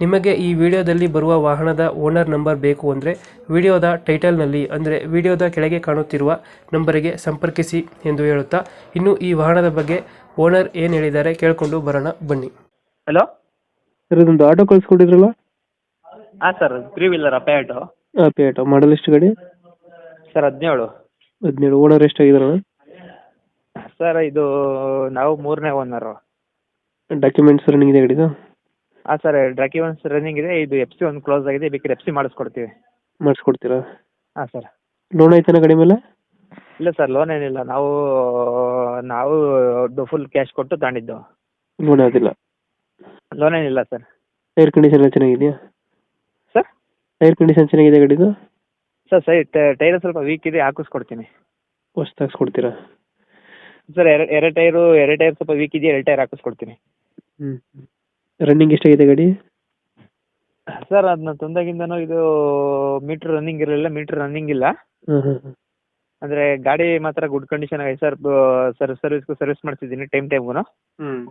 ನಿಮಗೆ ಈ ವಿಡಿಯೋದಲ್ಲಿ ಬರುವ ವಾಹನದ ಓನರ್ ನಂಬರ್ ಬೇಕು ಅಂದರೆ ವಿಡಿಯೋದ ಟೈಟಲ್ನಲ್ಲಿ ಅಂದರೆ ವಿಡಿಯೋದ ಕೆಳಗೆ ಕಾಣುತ್ತಿರುವ ನಂಬರಿಗೆ ಸಂಪರ್ಕಿಸಿ ಎಂದು ಹೇಳುತ್ತಾ ಇನ್ನು ಈ ವಾಹನದ ಬಗ್ಗೆ ಓನರ್ ಏನು ಹೇಳಿದ್ದಾರೆ ಕೇಳಿಕೊಂಡು ಬರೋಣ ಬನ್ನಿ. ಹಲೋ? ಸರ್ ಇದೊಂದು ಆಟೋ ಕಳಿಸ್ಕೊಂಡಿದ್ರಲ್ಲ ಹಾಂ ಸರ್ ತ್ರೀ ವೀಲರ್ ಅಪೇಟು ಪೇ ಆಟೋ ಮಾಡಲ್ ಎಷ್ಟು ಗಾಡಿ? ಸರ್ ಹದಿನೇಳು. ಹದಿನೇಳು. ಓನರ್ ಎಷ್ಟಾಗಿದಾರಣ ಸರ್ ಇದು ನಾವು ಮೂರನೇ ಓನರು ಡಾಕ್ಯುಮೆಂಟ್ಸ್ ರನ್ನಿಂಗ್ ಇದೆ ಗಾಡಿದು? ಹಾಂ ಸರ್ ಡಾಕ್ಯುಮೆಂಟ್ಸ್ ರನ್ನಿಂಗ್ ಇದೆ. ಇದು ಎಫ್ ಸಿ ಒಂದು ಕ್ಲೋಸ್ ಆಗಿದೆ. ಬೇಕಾದ್ರೆ ಎಫ್ ಸಿ ಮಾಡಿಸ್ಕೊಡ್ತೀವಿ. ಮಾಡಿಸ್ಕೊಡ್ತೀರಾ? ಹಾಂ ಸರ್. ಲೋನ್ ಐತನ ಗಾಡಿ ಮೇಲೆ? ಇಲ್ಲ ಸರ್ ಲೋನ್ ಏನಿಲ್ಲ. ನಾವು ನಾವು ಫುಲ್ ಕ್ಯಾಶ್ ಕೊಟ್ಟು ತಗೊಂಡಿದ್ದು. ಲೋನ್ ಆಗಿಲ್ಲ ಲೋನ್ ಏನಿಲ್ಲ ಸರ್. ಟೈರ್ ಕಂಡೀಷನ್ ಎಲ್ಲ ಚೆನ್ನಾಗಿದೆಯಾ? ಸರ್? ಟೈರ್ ಕಂಡೀಷನ್ ಚೆನ್ನಾಗಿದೆ ಗಾಡಿದು? ಸರ್ ಸರಿ ಟೈರ್ ಸ್ವಲ್ಪ ವೀಕ್ ಇದೆ ಹಾಕಿಸ್ಕೊಡ್ತೀನಿ. ಹೊಸ್ದಾಗಿ ಕೊಡ್ತೀರಾ ಸರ್ ಎರಡು ಎರಡು ಟೈರು ಎರಡು ಟೈರ್ ಸ್ವಲ್ಪ ವೀಕ್ ಇದೆ ಎರಡು ಟೈರ್ ಹಾಕಿಸ್ಕೊಡ್ತೀನಿ. ಹ್ಞೂ ರನ್ನಿಂಗ್ ಎಷ್ಟಾಗಿದೆ ಗಾಡಿ? ಸರ್ ಅದನ್ನ ತಂದಾಗಿಂದನೂ ಇದು ಮೀಟರ್ ರನ್ನಿಂಗ್ ಇರಲಿಲ್ಲ ಮೀಟರ್ ರನ್ನಿಂಗ್ ಇಲ್ಲ. ಅಂದ್ರೆ ಗಾಡಿ ಮಾತ್ರ ಗುಡ್ ಕಂಡೀಷನ್ ಆಗಿದೆ. ಸರ್ ಸರ್ ಸರ್ವಿಸ್ಗೂ ಸರ್ವಿಸ್ ಮಾಡಿಸಿದ್ದೀನಿ ಟೈಮ್ ಟೈಮ್ಗೂ ಹ್ಮ್.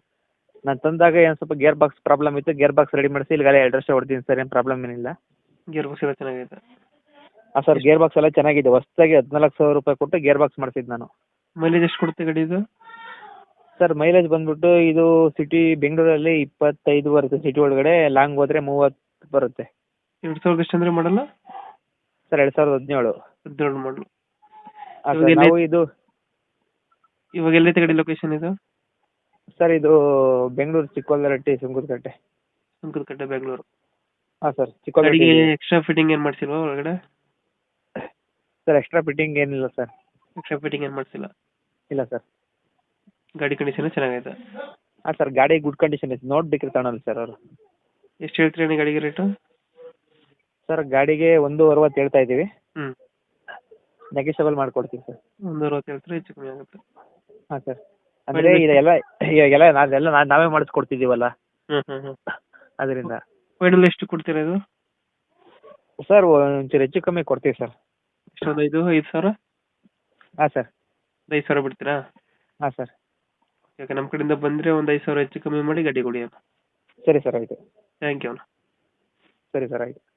ನಾನು ತಂದಾಗ ಏನು ಸ್ವಲ್ಪ ಗೇರ್ ಬಾಕ್ಸ್ ಪ್ರಾಬ್ಲಮ್ ಇತ್ತು ಗೇರ್ ಬಾಕ್ಸ್ ರೆಡಿ ಮಾಡಿಸಿ ಇಲ್ಲಿ ಗಾಡಿ ಎರಡು ವರ್ಷ ಹೊಡ್ತೀನಿ ಸರ್ ಏನು ಪ್ರಾಬ್ಲಮ್ ಏನಿಲ್ಲ. ಗೇರ್ ಬಾಕ್ಸ್ ಎಲ್ಲ ಚೆನ್ನಾಗಿದೆ ಹಾಂ ಸರ್ ಗೇರ್ ಬಾಕ್ಸ್ ಎಲ್ಲ ಚೆನ್ನಾಗಿದೆ. ಹೊಸದಾಗಿ ಹದಿನಾಲ್ಕು ಸಾವಿರ ರೂಪಾಯಿ ಕೊಟ್ಟು ಗೇರ್ ಬಾಕ್ಸ್ ಮಾಡಿಸಿದ್ದು ನಾನು. ಮೈಲೇಜ್ ಎಷ್ಟು ಕೊಡುತ್ತೆ ಗಾಡಿ ಇದು? ಸರ್ ಮೈಲೇಜ್ ಬಂದ್ಬಿಟ್ಟು ಇದು ಸಿಟಿ ಬೆಂಗಳೂರಲ್ಲಿ ಇಪ್ಪತ್ತೈದು ಬರುತ್ತೆ. ಸಿಟಿ ಒಳಗಡೆ ಲಾಂಗ್ ಹೋದ್ರೆ ಮೂವತ್ತು ಬರುತ್ತೆ. ಎರಡು ಸಾವಿರದ ಎಷ್ಟು ಅಂದರೆ ಮಾಡಲ್ಲ ಸರ್ ಎರಡು ಸಾವಿರದ ಹದಿನೇಳು. ಹದಿನೇಳು ಮಾಡಲು ಇವಾಗ ಎಲ್ಲಿ- ನಾವು ಇದು ಇವಾಗ ಎಲ್ಲೈತೆ ಗಾಡಿ ಲೊಕೇಶನ್ ಇದು? ಸರ್ ಇದು ಬೆಂಗಳೂರು ಚಿಕ್ಕವಲ್ಲರಟ್ಟಿ ಸುಂಕದಕಟ್ಟೆ. ಸುಂಕದಕಟ್ಟೆ ಬೆಂಗಳೂರು. ಹಾಂ ಸರ್ ಗಾಡಿಗೆ ಎಕ್ಸ್ಟ್ರಾ ಫಿಟ್ಟಿಂಗ್ ಏನು ಮಾಡ್ಸಿಲ್ವಾ ಒಳಗಡೆ? ಸರ್ ಎಕ್ಸ್ಟ್ರಾ ಫಿಟ್ಟಿಂಗ್ ಏನಿಲ್ಲ ಸರ್. ಎಕ್ಸ್ಟ್ರಾ ಫಿಟ್ಟಿಂಗ್ ಏನು ಮಾಡ್ಸಿಲ್ಲ? ಇಲ್ಲ ಸರ್. ಗಾಡಿ ಕಂಡೀಷನ್ ಚೆನ್ನಾಗೈತೆ. ಹಾಂ ಸರ್ ಗಾಡಿ ಗುಡ್ ಕಂಡೀಷನ್ ಐತೆ. ನೋಡ್ಬೇಕ್ರಿ ತಗೊಳಲ್ಲ ಸರ್ ಅವರು. ಎಷ್ಟು ಹೇಳ್ತೀರಿ ಅಣ್ಣ ಗಾಡಿಗೆ ರೇಟು ಸರ್ ಗಾಡಿಗೆ ಒಂದು ಅರವತ್ತು ಹೇಳ್ತಾ ಇದ್ದೀವಿ. ಹ್ಞೂ ಮಾಡಿ ಮಾಡ್ಕೊಡ್ತೀವಿ ಸರ್. ಒಂದು ಅರವತ್ತು ಹೇಳ್ತೀರಿ ಹೆಚ್ಚು ಕಮ್ಮಿ ಆಗುತ್ತೆ. ಹಾಂ ಸರ್. ಅಂದರೆ ಇದೆಲ್ಲ ಇವಾಗೆಲ್ಲ ನಾವೆಲ್ಲ ನಾವೇ ಮಾಡಿಸ್ಕೊಡ್ತಿದ್ದೀವಲ್ಲ. ಹ್ಞೂ ಹ್ಞೂ ಹ್ಞೂ ಅದರಿಂದ. ಫೈನಲ್ ಎಷ್ಟು ಕೊಡ್ತೀರಾ ಇದು? ಸರ್ ಒಂಚೂರು ಹೆಚ್ಚು ಕಮ್ಮಿ ಕೊಡ್ತೀವಿ ಸರ್. ಎಷ್ಟೊಂದು ಐದು ಐದು ಸಾವಿರ? ಹಾಂ ಸರ್. ಐದು ಸಾವಿರ ಬಿಡ್ತೀರಾ? ಹಾಂ ಸರ್. ಓಕೆ ನಮ್ಮ ಕಡೆಯಿಂದ ಬಂದರೆ ಒಂದು ಐದು ಸಾವಿರ ಹೆಚ್ಚು ಕಮ್ಮಿ ಮಾಡಿ ಗಾಡಿ ಕೊಡಿ ಅಣ್ಣ. ಸರಿ ಸರ್ ಆಯಿತು. ಥ್ಯಾಂಕ್ ಯು ಅಣ್ಣ. ಸರಿ ಸರ್ ಆಯಿತು.